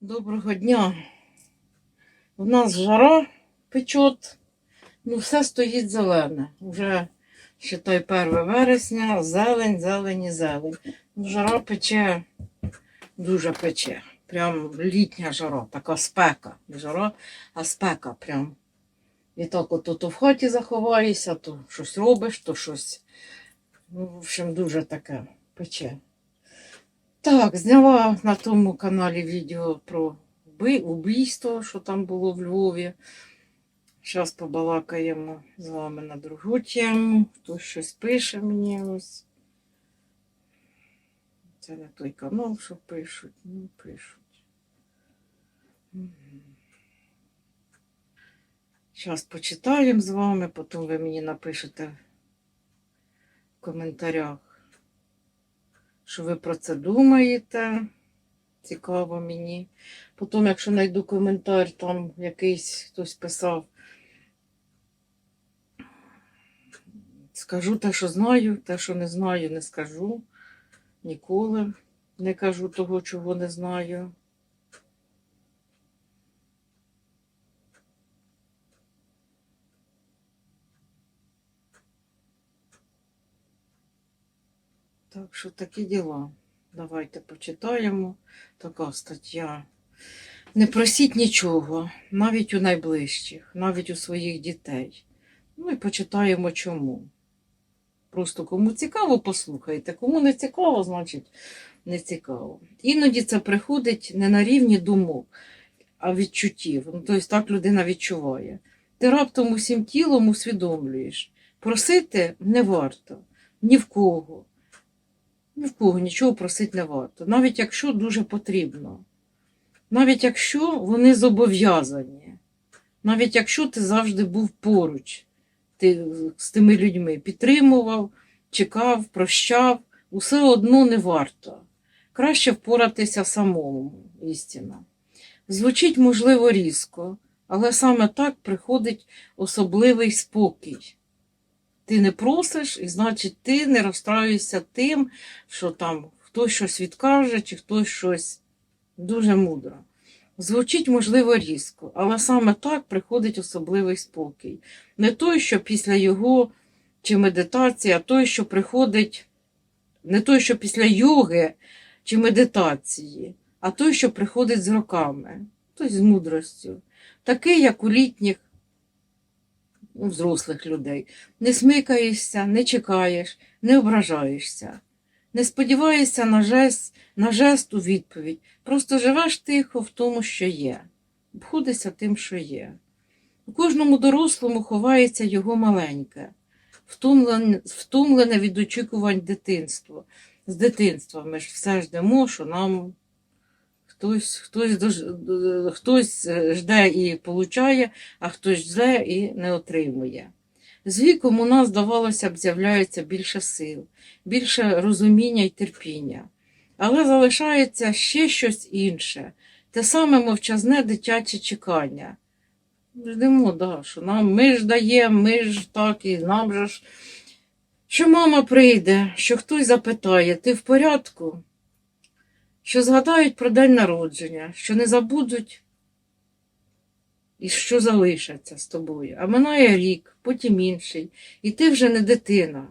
Доброго дня. У нас жара печет, ну все стоїть зелене. Уже, считай, 1 вересня, зелень, зелень і зелень. Ну, Жара пече, дуже пече. Прям літня жара, така спека. Жара, а спека прям. І так от то в хаті заховаєшся, то щось робиш, то щось. Ну, в общем, дуже таке пече. Так, зняла на тому каналі відео про убійство, що там було в Львові. Зараз побалакаємо з вами на другу тему. Хтось щось пише мені ось. Це не той канал, що пишуть, ну пишуть. Зараз почитаємо з вами, потім ви мені напишете в коментарях що ви про це думаєте. Цікаво мені. Потім, якщо знайду коментар, там якийсь хтось писав, скажу те, що знаю, те, що не знаю, не скажу. Ніколи не кажу того, чого не знаю. Так що такі діла. Давайте почитаємо. Така стаття. Не просіть нічого, навіть у найближчих, навіть у своїх дітей. Ну і почитаємо чому. Просто кому цікаво, послухайте. Кому не цікаво, значить не цікаво. Іноді це приходить не на рівні думок, а відчуттів. Ну, тобто так людина відчуває. Ти раптом усім тілом усвідомлюєш. Просити не варто ні в кого. Ні в кого нічого просити не варто, навіть якщо дуже потрібно. Навіть якщо вони зобов'язані, навіть якщо ти завжди був поруч ти з тими людьми, підтримував, чекав, прощав, усе одно не варто. Краще впоратися самому, істина. Звучить, можливо, різко, але саме так приходить особливий спокій. Ти не просиш, і значить, ти не розстраюєшся тим, що там хтось щось відкаже, чи хтось щось дуже мудро. Звучить, можливо, різко, але саме так приходить особливий спокій. Не той, що після його чи медитації, а той, що приходить, не той, що після йоги чи медитації, а той, що приходить з роками, тобто з мудростю. Такий, як у літніх взрослих людей. Не смикаєшся, не чекаєш, не ображаєшся. Не сподіваєшся на жест, на жест у відповідь. Просто живеш тихо в тому, що є. Обходишся тим, що є. У кожному дорослому ховається його маленьке, втомлене, втомлене від очікувань дитинства. З дитинства ми ж все ждемо, що нам хтось, хтось, хтось е, жде і получає, а хтось жде і не отримує. З віком у нас, здавалося б, з'являється більше сил, більше розуміння й терпіння. Але залишається ще щось інше, те саме мовчазне дитяче чекання. Ждемо, да, що нам ми ж даємо, ми ж так і нам же ж. Що мама прийде, що хтось запитає, ти в порядку? Що згадають про день народження, що не забудуть і що залишаться з тобою. А минає рік, потім інший, і ти вже не дитина.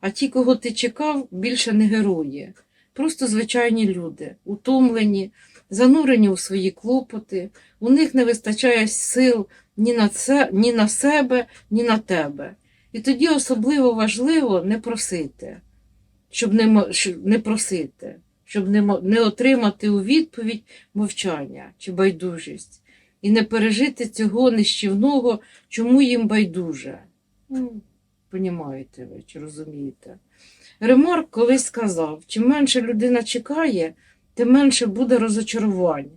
А ті, кого ти чекав, більше не герої. Просто звичайні люди, утомлені, занурені у свої клопоти, у них не вистачає сил ні на, це, ні на себе, ні на тебе. І тоді особливо важливо не просити, щоб не, щоб не просити, щоб не, отримати у відповідь мовчання чи байдужість, і не пережити цього нищівного, чому їм байдуже. Ну, понімаєте ви чи розумієте? Ремарк колись сказав: чим менше людина чекає, тим менше буде розочарувань.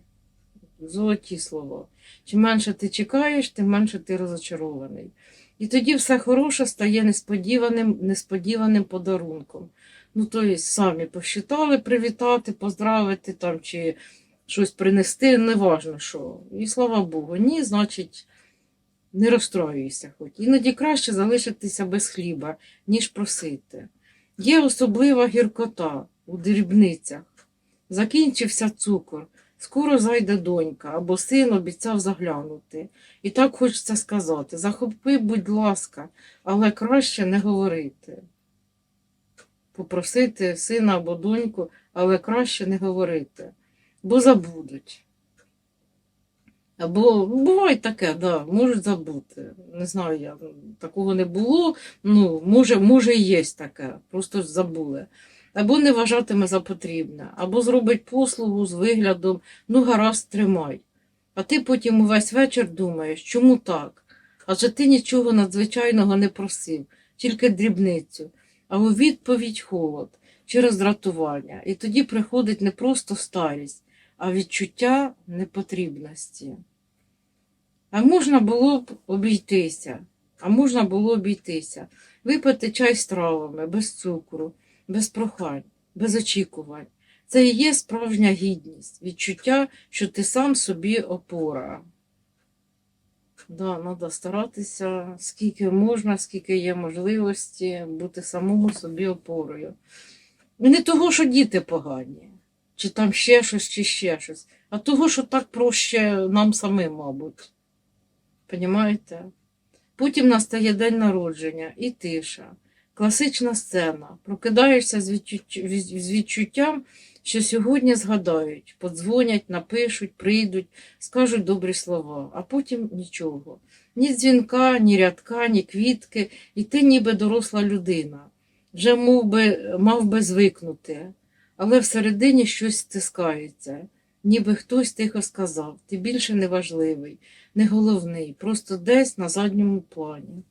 Золоті слова. Чим менше ти чекаєш, тим менше ти розочарований. І тоді все хороше стає несподіваним, несподіваним подарунком. Ну, тобто, самі посчитали привітати, поздравити там, чи щось принести, неважно що. І слава Богу, ні, значить, не розстроюйся хоч. Іноді краще залишитися без хліба, ніж просити. Є особлива гіркота у дрібницях. Закінчився цукор, Скоро зайде донька або син обіцяв заглянути. І так хочеться сказати: захопи, будь ласка, але краще не говорити. Попросити сина або доньку, але краще не говорити, бо забудуть. Або буває таке, да, можуть забути. Не знаю, я такого не було. Ну, може, може, і є таке, просто забули. Або не вважатиме за потрібне, або зробить послугу з виглядом ну гаразд, тримай. А ти потім увесь вечір думаєш, чому так? Адже ти нічого надзвичайного не просив, тільки дрібницю, а у відповідь холод чи роздратування. І тоді приходить не просто старість, а відчуття непотрібності. А можна було б обійтися, а можна було обійтися, випити чай з травами, без цукру, без прохань, без очікувань. Це і є справжня гідність, відчуття, що ти сам собі опора. Да, треба старатися, скільки можна, скільки є можливості бути самому собі опорою. Не того, що діти погані, чи там ще щось, чи ще щось, а того, що так проще нам самим, мабуть. Понімаєте? Потім настає день народження і тиша, класична сцена. Прокидаєшся з відчуттям, що сьогодні згадають, подзвонять, напишуть, прийдуть, скажуть добрі слова, а потім нічого. Ні дзвінка, ні рядка, ні квітки, і ти ніби доросла людина. Вже мов би, мав би звикнути, але всередині щось стискається, ніби хтось тихо сказав, ти більше не важливий, не головний, просто десь на задньому плані.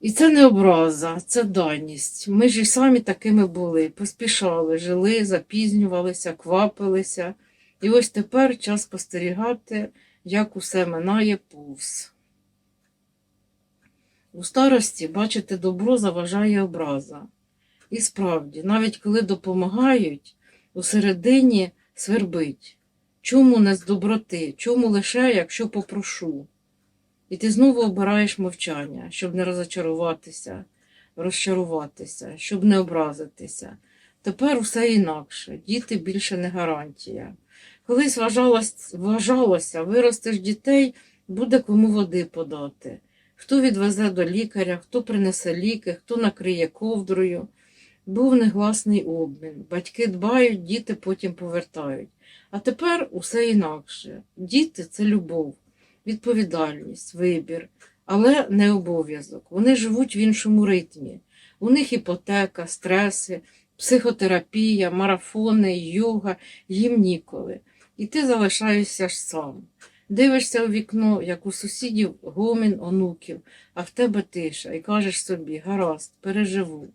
І це не образа, це даність. Ми ж і самі такими були, поспішали, жили, запізнювалися, квапилися. І ось тепер час спостерігати, як усе минає повз. У старості бачити добро заважає образа. І справді, навіть коли допомагають, усередині свербить. Чому не з доброти, чому лише, якщо попрошу? І ти знову обираєш мовчання, щоб не розочаруватися, розчаруватися, щоб не образитися. Тепер усе інакше, діти більше не гарантія. Колись вважалось, вважалося, виростеш дітей, буде кому води подати. Хто відвезе до лікаря, хто принесе ліки, хто накриє ковдрою. Був негласний обмін. Батьки дбають, діти потім повертають. А тепер усе інакше. Діти це любов, відповідальність, вибір, але не обов'язок. Вони живуть в іншому ритмі. У них іпотека, стреси, психотерапія, марафони, йога, їм ніколи. І ти залишаєшся ж сам. Дивишся у вікно, як у сусідів гомін онуків, а в тебе тиша, і кажеш собі, гаразд, переживу.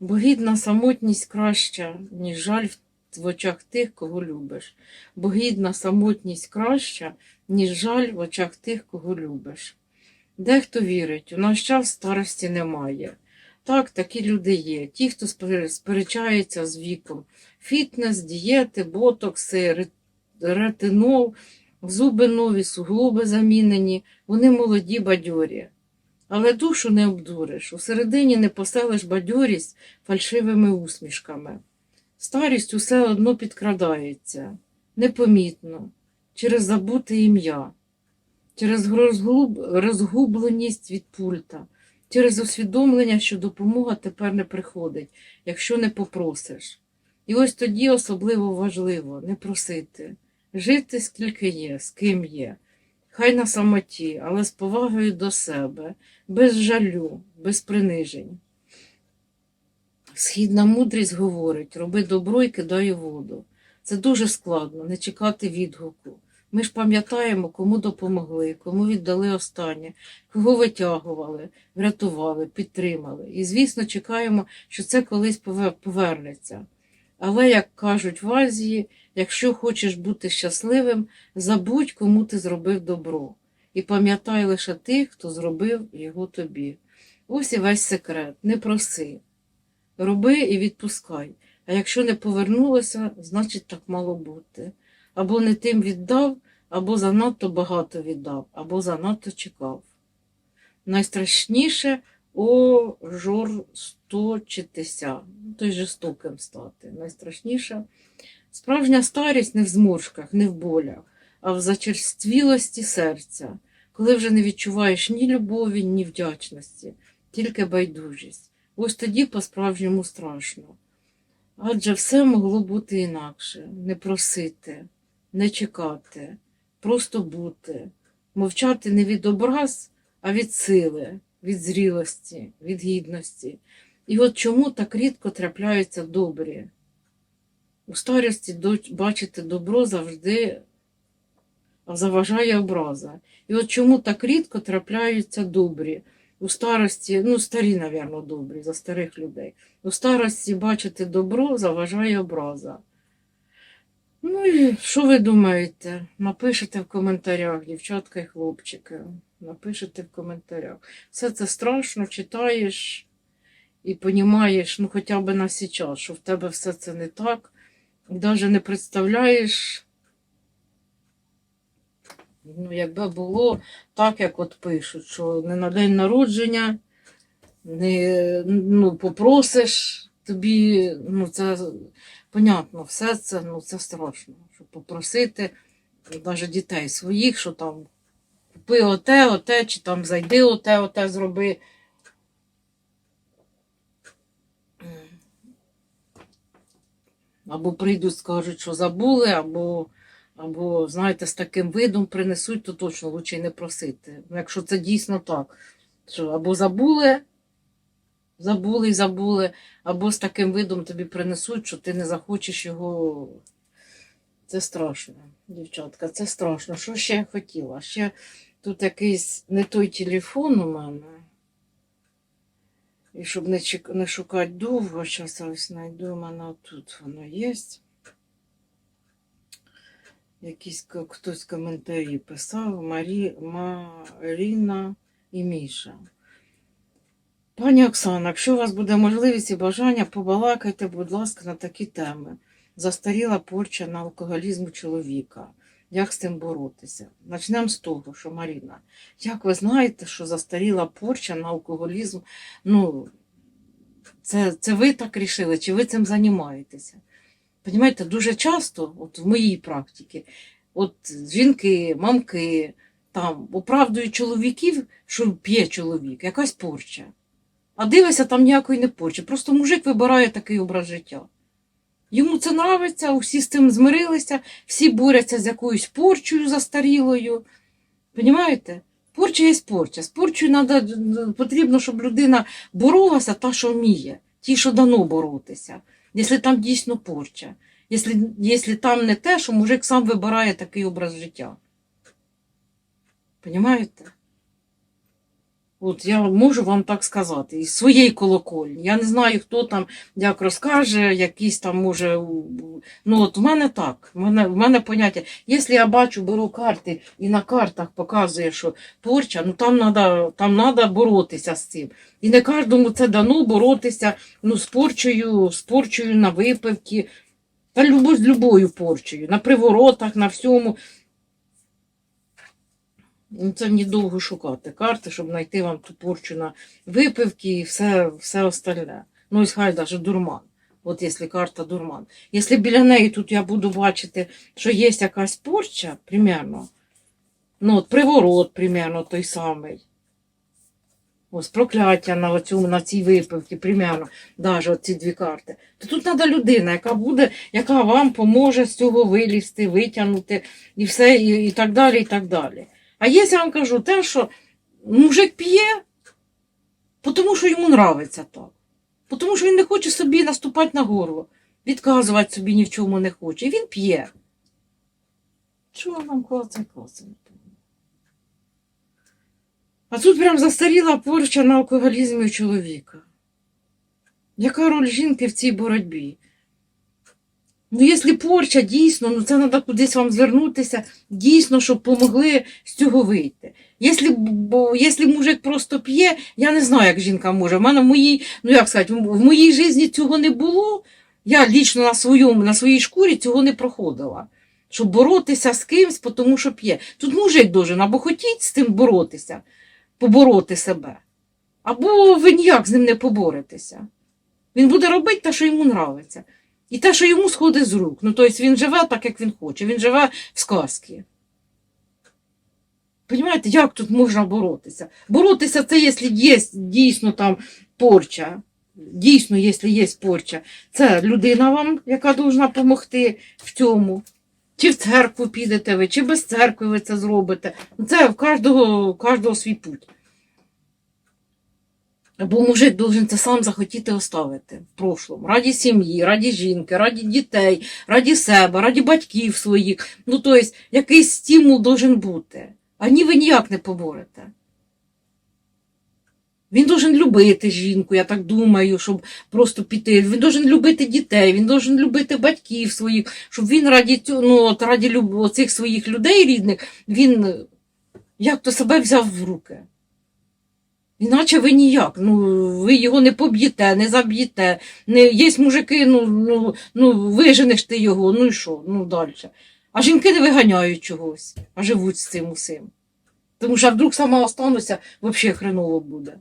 Бо гідна самотність краща, ніж жаль в очах тих, кого любиш. Бо гідна самотність краща, ніж жаль в очах тих, кого любиш. Дехто вірить, у наш час старості немає. Так, такі люди є. Ті, хто сперечається з віком. Фітнес, дієти, ботокси, ретинол, зуби нові, суглоби замінені, вони молоді бадьорі. Але душу не обдуриш, усередині не поселиш бадьорість фальшивими усмішками. Старість усе одно підкрадається, непомітно, через забуте ім'я, через розгуб... розгубленість від пульта, через усвідомлення, що допомога тепер не приходить, якщо не попросиш. І ось тоді особливо важливо не просити, жити скільки є, з ким є. Хай на самоті, але з повагою до себе, без жалю, без принижень. Східна мудрість говорить роби добро і кидай воду. Це дуже складно, не чекати відгуку. Ми ж пам'ятаємо, кому допомогли, кому віддали останнє, кого витягували, врятували, підтримали. І, звісно, чекаємо, що це колись повернеться. Але, як кажуть в Азії, якщо хочеш бути щасливим, забудь, кому ти зробив добро, і пам'ятай лише тих, хто зробив його тобі. Ось і весь секрет. Не проси. Роби і відпускай. А якщо не повернулося, значить так мало бути. Або не тим віддав, або занадто багато віддав, або занадто чекав. Найстрашніше ожорсточитися, той жорстоким стати. Найстрашніше Справжня старість не в зморшках, не в болях, а в зачерствілості серця, коли вже не відчуваєш ні любові, ні вдячності, тільки байдужість. Ось тоді по-справжньому страшно. Адже все могло бути інакше не просити, не чекати, просто бути, мовчати не від образ, а від сили, від зрілості, від гідності. І от чому так рідко трапляються добрі. У старості бачити добро завжди заважає образа. І от чому так рідко трапляються добрі. У старості, ну старі, напевно, добрі, за старих людей. У старості бачити добро заважає образа. Ну і що ви думаєте? Напишете в коментарях, дівчатка і хлопчики. Напишете в коментарях. Все це страшно, читаєш і понімаєш, ну хоча б на сейчас, що в тебе все це не так. Навіть не представляєш, ну, якби було так, як от пишуть, що не на день народження, не ну, попросиш тобі, ну це понятно, все це, ну, це страшно. Щоб попросити навіть дітей своїх, що там купи оте, оте, чи там зайди оте, оте зроби. Або прийдуть, скажуть, що забули, або, або знаєте, з таким видом принесуть, то точно лучше не просити. Якщо це дійсно так, що або забули, забули і забули, або з таким видом тобі принесуть, що ти не захочеш його. Це страшно, дівчатка, це страшно. Що ще я хотіла? Ще тут якийсь не той телефон у мене. І щоб не шукати довго, зараз ось знайду, у мене тут воно є. Якийсь ко- хтось коментарі писав Марі... Маріна і Міша. Пані Оксана, якщо у вас буде можливість і бажання, побалакайте, будь ласка, на такі теми. Застаріла порча на алкоголізм чоловіка. Як з цим боротися? Почнемо з того, що Маріна, як ви знаєте, що застаріла порча на алкоголізм ну, це, це ви так рішили, чи ви цим займаєтеся? Понімаєте, дуже часто, от в моїй практиці, от жінки, мамки там оправдують чоловіків, що п'є чоловік, якась порча. А дивися, там ніякої не порчі. Просто мужик вибирає такий образ життя. Йому це нравиться, усі з цим змирилися, всі борються з якоюсь порчею застарілою. Понімаєте? Порча є порча. З порчею надо, потрібно, щоб людина боролася та, що вміє, ті, що дано боротися. Якщо там дійсно порча. Якщо, якщо там не те, що мужик сам вибирає такий образ життя. Понімаєте? От я можу вам так сказати, із своєї колокольні. Я не знаю, хто там як розкаже, якийсь там може. Ну, от в мене так. В мене, в мене поняття. Якщо я бачу, беру карти і на картах показує, що порча, ну там треба там надо боротися з цим. І не кожному це дано боротися ну, з порчею, з порчею на випивки, та любо, з любою порчею, на приворотах, на всьому. Ну, Це мені довго шукати карти, щоб знайти вам ту порчу на випивки і все, все остальне. Ну, ось хай даже дурман. От якщо карта дурман. Якщо біля неї тут я буду бачити, що є якась порча, примерно, ну, от приворот, примерно, той самий. Ось прокляття на, цьому, на цій випивці, примерно, навіть оці дві карти. То тут треба людина, яка буде, яка вам поможе з цього вилізти, витягнути і все, і, і так далі, і так далі. А є, я вам кажу, те, що мужик п'є, тому що йому нравиться так. Тому що він не хоче собі наступати на горло, відказувати собі ні в чому не хоче. І він п'є. Чого нам клацає клацає? А тут прям застаріла порча на алкоголізмі чоловіка. Яка роль жінки в цій боротьбі? Ну, якщо порча дійсно, ну це треба кудись вам звернутися, дійсно, щоб помогли з цього вийти. Якщо, мужик просто п'є, я не знаю, як жінка може. В мене в моїй, ну як сказати, в моїй житті цього не було. Я лічно на, своєму, на своїй шкурі цього не проходила. Щоб боротися з кимсь, тому що п'є. Тут мужик должен або хотіть з тим боротися, побороти себе, або ви ніяк з ним не поборетеся. Він буде робити те, що йому нравиться. І те, що йому сходить з рук. Ну, тобто він живе так, як він хоче, він живе в сказці. Понімаєте, як тут можна боротися? Боротися це, якщо є дійсно там порча. Дійсно, якщо є порча, це людина вам, яка повинна допомогти в цьому. Чи в церкву підете ви, чи без церкви ви це зробите. Це в кожного, в кожного свій путь. Бо мужик должен це сам захотіти оставити в прошлому. Раді сім'ї, раді жінки, раді дітей, раді себе, раді батьків своїх. Ну, тобто, якийсь стимул должен бути. А ні, ви ніяк не поборете. Він должен любити жінку, я так думаю, щоб просто піти. Він должен любити дітей, він должен любити батьків своїх, щоб він раді ну, от раді цих своїх людей рідних, він як то себе взяв в руки. Іначе ви ніяк. Ну, ви його не поб'єте, не заб'єте. Не, є мужики, ну, ну, ну виженеш ти його, ну і що, ну далі. А жінки не виганяють чогось, а живуть з цим усім. Тому що а вдруг сама остануся, взагалі хреново буде.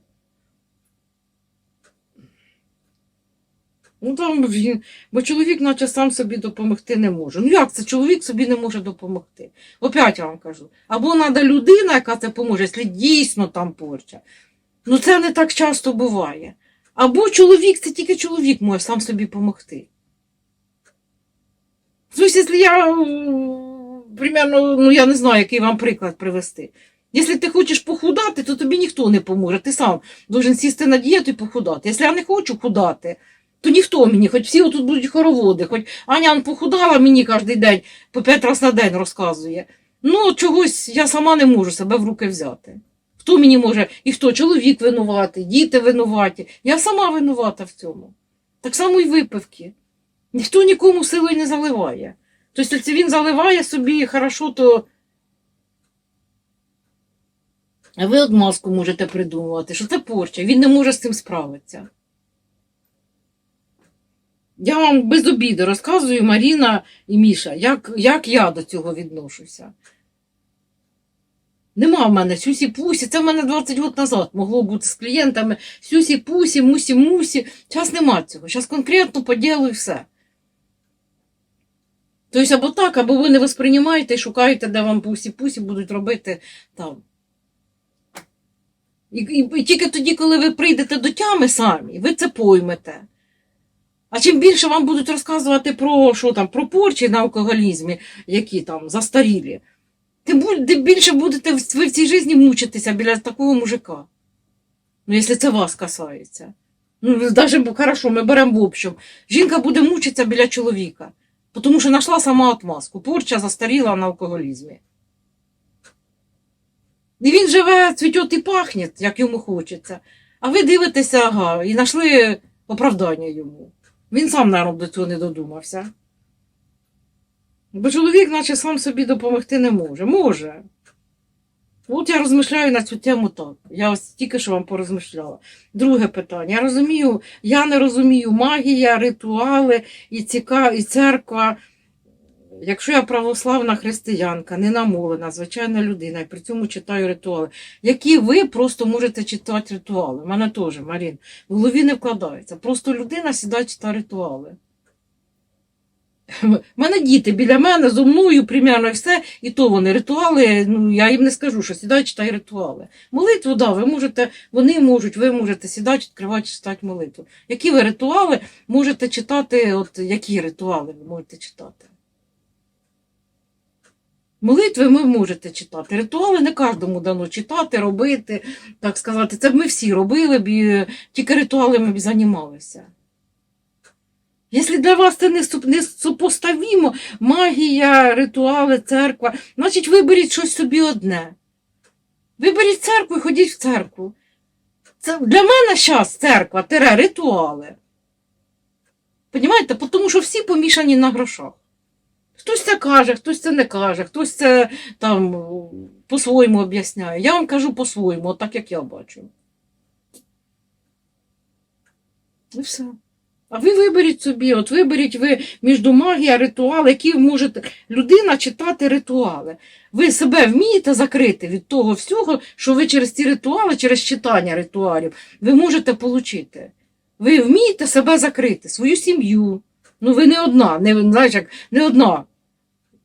Ну там він, бо чоловік, наче сам собі допомогти не може. Ну як це чоловік собі не може допомогти? Опять я вам кажу. Або треба людина, яка це поможе, якщо дійсно там порча. Ну це не так часто буває. Або чоловік, це тільки чоловік може сам собі допомогти. Тобто, якщо я, примерно, ну я не знаю, який вам приклад привести. Якщо ти хочеш похудати, то тобі ніхто не поможе. Ти сам должен сісти на дієту і похудати. Якщо я не хочу худати, то ніхто мені, хоч всі тут будуть хороводи, хоч Аня похудала мені кожен день, по п'ять разів на день розказує. Ну, чогось я сама не можу себе в руки взяти. Хто мені може, і хто? Чоловік винуватий, діти винуваті. Я сама винувата в цьому. Так само і випивки. Ніхто нікому силою не заливає. Тобто, якщо він заливає собі хорошо, то. А ви отмазку можете придумувати, що це порча, він не може з цим справитися. Я вам без обіду розказую, Маріна і Міша, як, як я до цього відношуся. Нема в мене сюсі пусі. Це в мене 20 років назад могло бути з клієнтами сюсі пусі, мусі мусі. Зараз нема цього. Зараз конкретно по ділу і все. Тобто, або так, або ви не восприймаєте і шукаєте, де вам пусі-пусі будуть робити там. І, і, і тільки тоді, коли ви прийдете до тями самі, ви це поймете. А чим більше вам будуть розказувати про що там, про порчі на алкоголізмі, які там застарілі, бу- більше будете в- цій житті мучитися біля такого мужика. Ну, якщо це вас касається. Ну, навіть хорошо, ми беремо в общем. Жінка буде мучитися біля чоловіка, тому що знайшла сама отмазку. Порча застаріла на алкоголізмі. І він живе, цвітет і пахне, як йому хочеться. А ви дивитеся, ага, і знайшли оправдання йому. Він сам, мабуть, до цього не додумався. Бо чоловік, наче сам собі допомогти не може. Може. От я розмишляю на цю тему так. Я ось тільки що вам порозмишляла. Друге питання. Я розумію, я не розумію магія, ритуали і, ціка, і церква. Якщо я православна християнка, не намолена, звичайна людина, і при цьому читаю ритуали, які ви просто можете читати ритуали. У мене теж, Марін, в голові не вкладається. Просто людина сідає читає ритуали. У мене діти біля мене, зо мною, примерно все, і то вони ритуали, ну я їм не скажу, що сідай, читай ритуали. Молитву, да, ви можете, вони можуть, ви можете сідати, відкривати, читати молитву. Які ви ритуали можете читати, от які ритуали ви можете читати? Молитви ви можете читати. Ритуали не кожному дано читати, робити, так сказати. Це б ми всі робили б, тільки ритуалами б займалися. Якщо для вас це не, супоставімо, магія, ритуали, церква, значить виберіть щось собі одне. Виберіть церкву і ходіть в церкву. Це для мене зараз церква, тере, ритуали. Понімаєте? Тому що всі помішані на грошах. Хтось це каже, хтось це не каже, хтось це там по-своєму об'ясняє. Я вам кажу по-своєму, так як я бачу. І все. А ви виберіть собі, от виберіть ви між магія, ритуал, які ви можете. Людина читати ритуали. Ви себе вмієте закрити від того всього, що ви через ці ритуали, через читання ритуалів, ви можете отримати. Ви вмієте себе закрити, свою сім'ю, Ну, ви не одна, не, знаєш, як, не одна.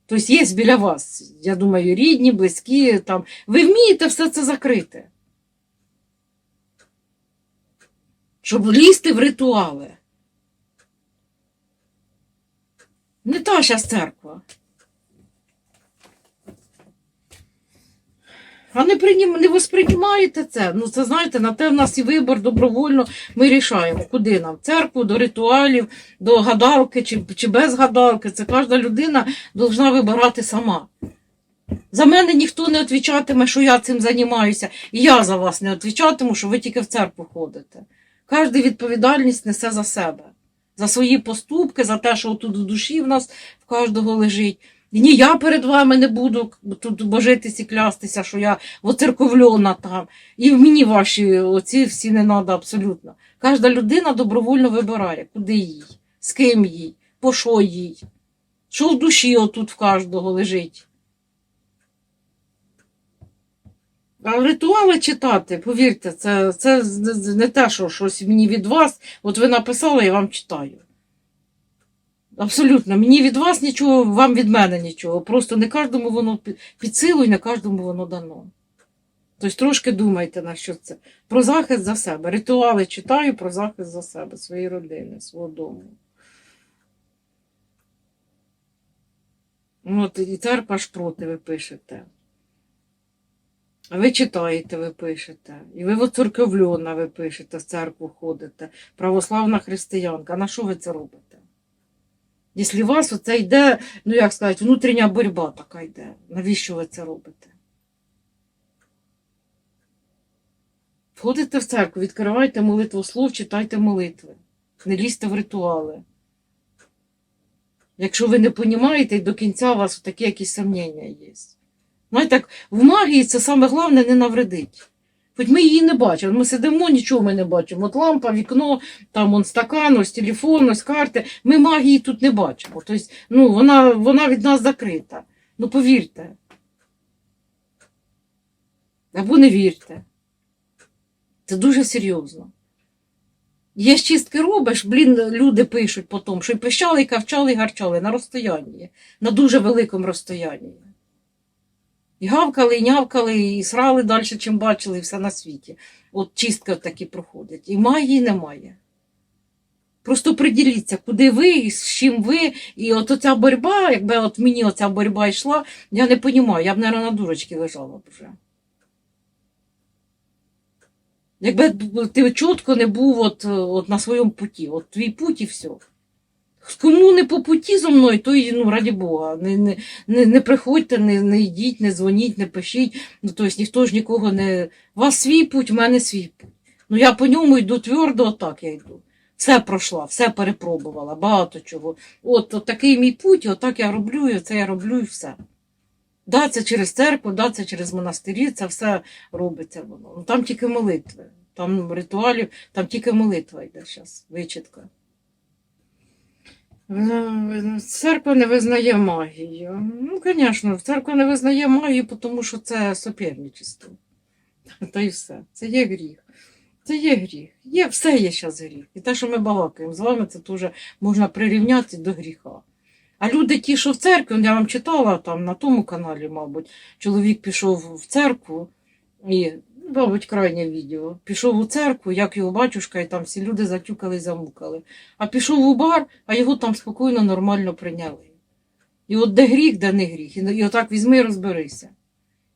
Тобто є біля вас, я думаю, рідні, близькі. Там. Ви вмієте все це закрити. Щоб лізти в ритуали. Не та щас церква. А не, прийнім, не восприймаєте це. Ну, це знаєте, на те в нас і вибор добровольно ми рішаємо, куди нам? В церкву, до ритуалів, до гадалки чи, чи без гадалки. Це кожна людина повинна вибирати сама. За мене ніхто не відповідатиме, що я цим займаюся, і я за вас не відповідатиму, що ви тільки в церкву ходите. Кожен відповідальність несе за себе, за свої поступки, за те, що тут в душі в нас в кожного лежить. І ні я перед вами не буду тут божитись і клястися, що я воцерковльона там. І мені ваші оці всі не треба абсолютно. Кожна людина добровольно вибирає, куди їй, з ким їй, по що їй, що в душі отут в кожного лежить. А ритуали читати, повірте, це, це не те, що щось мені від вас. От ви написали, я вам читаю. Абсолютно, мені від вас нічого, вам від мене нічого. Просто не кожному воно під- силу і не кожному воно дано. Тобто трошки думайте на що це. Про захист за себе. Ритуали читаю про захист за себе, своєї родини, свого дому. Ну, От і ж проти ви пишете. Ви читаєте, ви пишете. І ви воцерковльона, ви пишете, в церкву ходите, православна християнка. На що ви це робите? Якщо у вас оце йде, ну як сказати, внутрішня боротьба така йде, навіщо ви це робите? Входите в церкву, відкривайте молитву слов, читайте молитви. Не лізьте в ритуали. Якщо ви не розумієте, і до кінця у вас такі якісь сумніння є. Знаєте, так, в магії це саме головне не навредить. Хоч ми її не бачимо. Ми сидимо, нічого ми не бачимо. От лампа, вікно, там он стакан, ось телефон, ось карти. Ми магії тут не бачимо. Тобто, ну, вона, вона від нас закрита. Ну повірте. Або не вірте. Це дуже серйозно. Є чистки робиш, блін, люди пишуть потім, що й пищали, і кавчали, і гарчали на розстоянні, на дуже великому розстоянні. І гавкали, і нявкали, і срали далі, чим бачили, і все на світі. От чистка такі проходить. І магії немає. Просто приділіться, куди ви, і з чим ви. І от оця боротьба, якби от мені оця боротьба йшла, я не розумію, я б, мабуть, на дурочці лежала б вже. Якби ти чітко не був от, от на своєму путі, от твій путь і все. Кому не по путі зо мною, то й, ну, раді Бога, не, не, не, не приходьте, не, не йдіть, не дзвоніть, не пишіть. Ну, тобто ніхто ж нікого не. У вас свій путь, у мене свій путь. Ну я по ньому йду твердо, отак я йду. Все пройшла, все перепробувала, багато чого. От, от такий мій путь, отак я роблю, і це я роблю і все. Да, це через церкву, да, це через монастирі, це все робиться воно. Ну там тільки молитви, там ритуалів, там тільки молитва йде зараз, вичитка. Е, Церква не визнає магію. Ну, звісно, церква не визнає магію, тому що це суперничество. Та й все. Це є гріх. Це є гріх. Є, все є зараз гріх. І те, що ми балакаємо з вами, це теж можна прирівняти до гріха. А люди, ті, що в церкві, я вам читала там на тому каналі, мабуть, чоловік пішов в церкву і, ну, мабуть, крайнє відео. Пішов у церкву, як його батюшка, і там всі люди затюкали, замукали. А пішов у бар, а його там спокійно, нормально прийняли. І от де гріх, де не гріх. І, отак візьми і розберися.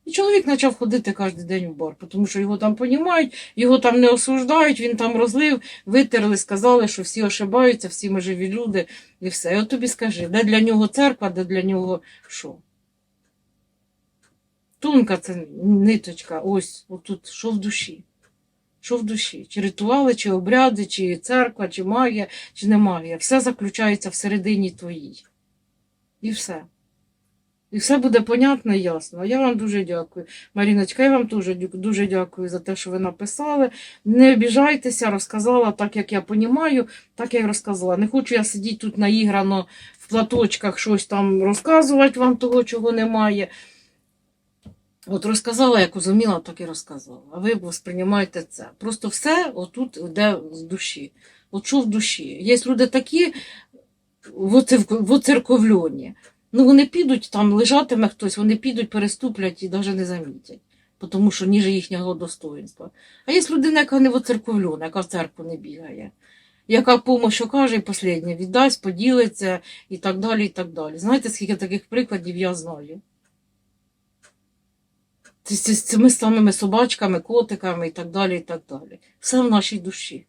І чоловік почав ходити кожен день в бар, тому що його там понімають, його там не осуждають, він там розлив, витерли, сказали, що всі ошибаються, всі ми живі люди, і все. І от тобі скажи, де для нього церква, де для нього що? Тонка це ниточка, ось, отут, що в душі. Що в душі? Чи ритуали, чи обряди, чи церква, чи магія, чи не магія. Все заключається всередині твоїй. І все. І все буде понятно і ясно. Я вам дуже дякую. Маріночка, я вам дуже, дуже дякую за те, що ви написали. Не обіжайтеся, розказала так, як я понімаю, так я й розказала. Не хочу я сидіти тут наіграно в платочках, щось там розказувати вам того, чого немає. От розказала, як зуміла, так і розказала. А ви сприймаєте це. Просто все отут йде з душі. От що в душі. Є люди такі, в оцерк- Ну, вони підуть, там лежатиме хтось, вони підуть, переступлять і навіть не замітять, тому що ніже їхнього достоинства. А є людина, яка не воцерковльона, яка в церкву не бігає, яка помощь що каже і последнє віддасть, поділиться і так далі, і так далі. Знаєте, скільки таких прикладів я знаю? З, цими самими собачками, котиками і так далі, і так далі. Все в нашій душі.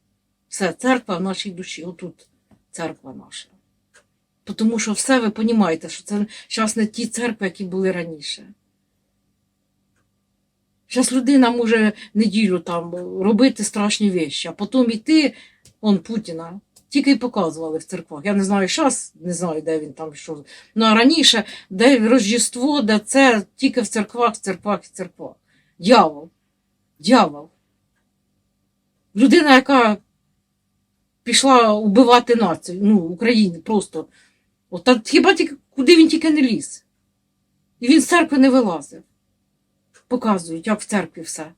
Все, церква в нашій душі. Отут церква наша. Тому що все ви розумієте, що це зараз не ті церкви, які були раніше. Зараз людина може неділю там робити страшні вещі, а потім іти, он Путіна, тільки й показували в церквах. Я не знаю зараз, не знаю, де він там що. Ну а раніше, де Рождество, де це тільки в церквах, в церквах, в церквах. Дьявол. Дьявол. Людина, яка пішла убивати націю, ну, Україну просто. От, та хіба тільки, куди він тільки не ліз? І він з церкви не вилазив. Показують, як в церкві все.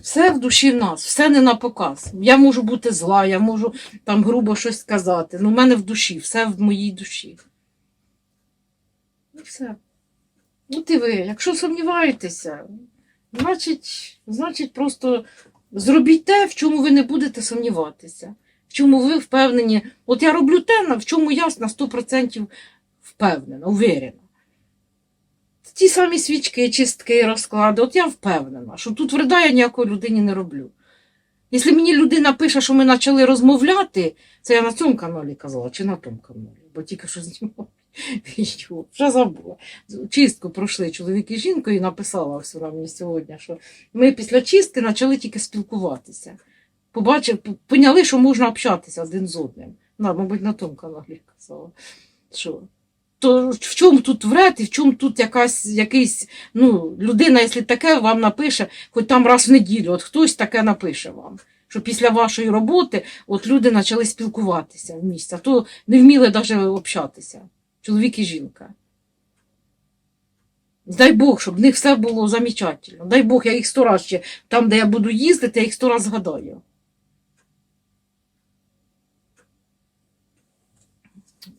Все в душі в нас, все не на показ. Я можу бути зла, я можу там грубо щось сказати. Ну, в мене в душі, все в моїй душі. І все. От і ви, якщо сумніваєтеся, значить, значить просто зробіть те, в чому ви не будете сумніватися. В чому ви впевнені. От я роблю те, в чому я на 100% впевнена, уверена. Ті самі свічки, чистки, розклади. От я впевнена, що тут вреда я ніякої людині не роблю. Якщо мені людина пише, що ми почали розмовляти, це я на цьому каналі казала, чи на тому каналі, бо тільки що знімала відео, вже забула. Чистку пройшли чоловік і жінка, і написала ось мені сьогодні, що ми після чистки почали тільки спілкуватися. Побачив, поняли, що можна общатися один з одним. На, мабуть, на тому каналі казала. Що? То в чому тут вред і в чому тут якась, якийсь, ну, людина, якщо таке вам напише, хоч там раз в неділю, от хтось таке напише вам, що після вашої роботи от люди почали спілкуватися в місті, а то не вміли навіть общатися, чоловік і жінка. Дай Бог, щоб в них все було замечательно. Дай Бог, я їх сто раз ще, там, де я буду їздити, я їх сто раз згадаю.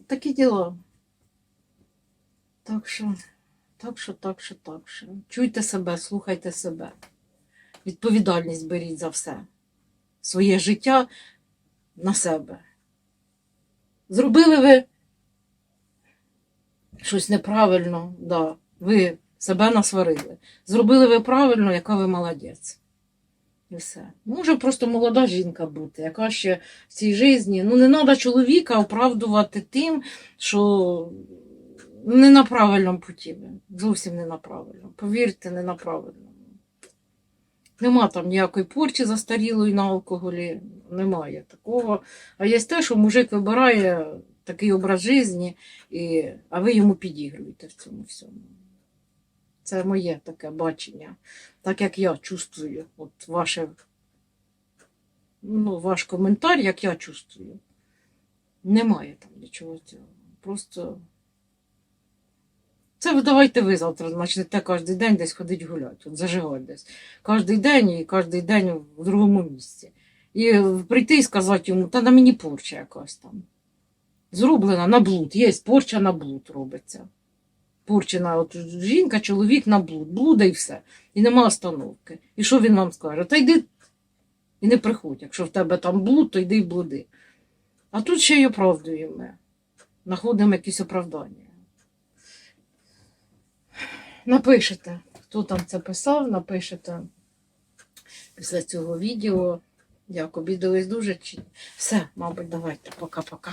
Такі діла. Так що, так що, так що, так що. Чуйте себе, слухайте себе. Відповідальність беріть за все. Своє життя на себе. Зробили ви щось неправильно, да, ви себе насварили. Зробили ви правильно, яка ви молодець. І все. Може просто молода жінка бути, яка ще в цій житті. Ну, не треба чоловіка оправдувати тим, що не на правильному путі. Зовсім не на правильному. Повірте, не на правильному. Нема там ніякої порчі застарілої на алкоголі, немає такого. А є те, що мужик вибирає такий образ житті, і, а ви йому підігруєте в цьому всьому. Це моє таке бачення, так як я чувствую, от ваше, ну, ваш коментар, як я чувствую. Немає там нічого цього. Просто це давайте ви завтра почнете кожен день десь ходить гуляти, от зажигати десь. Кожен день і кожен день в другому місці. І прийти і сказати йому, та на мені порча якась там. Зроблена на блуд. Є порча на блуд робиться. Порчена от жінка, чоловік на блуд. Блуда і все. І нема остановки. І що він вам скаже? Та йди і не приходь. Якщо в тебе там блуд, то йди й блуди. А тут ще й оправдуємо. Знаходимо якісь оправдання. Напишете, хто там це писав, напишете після цього відео. Як обідались дуже чи. Все, мабуть, давайте. Пока-пока.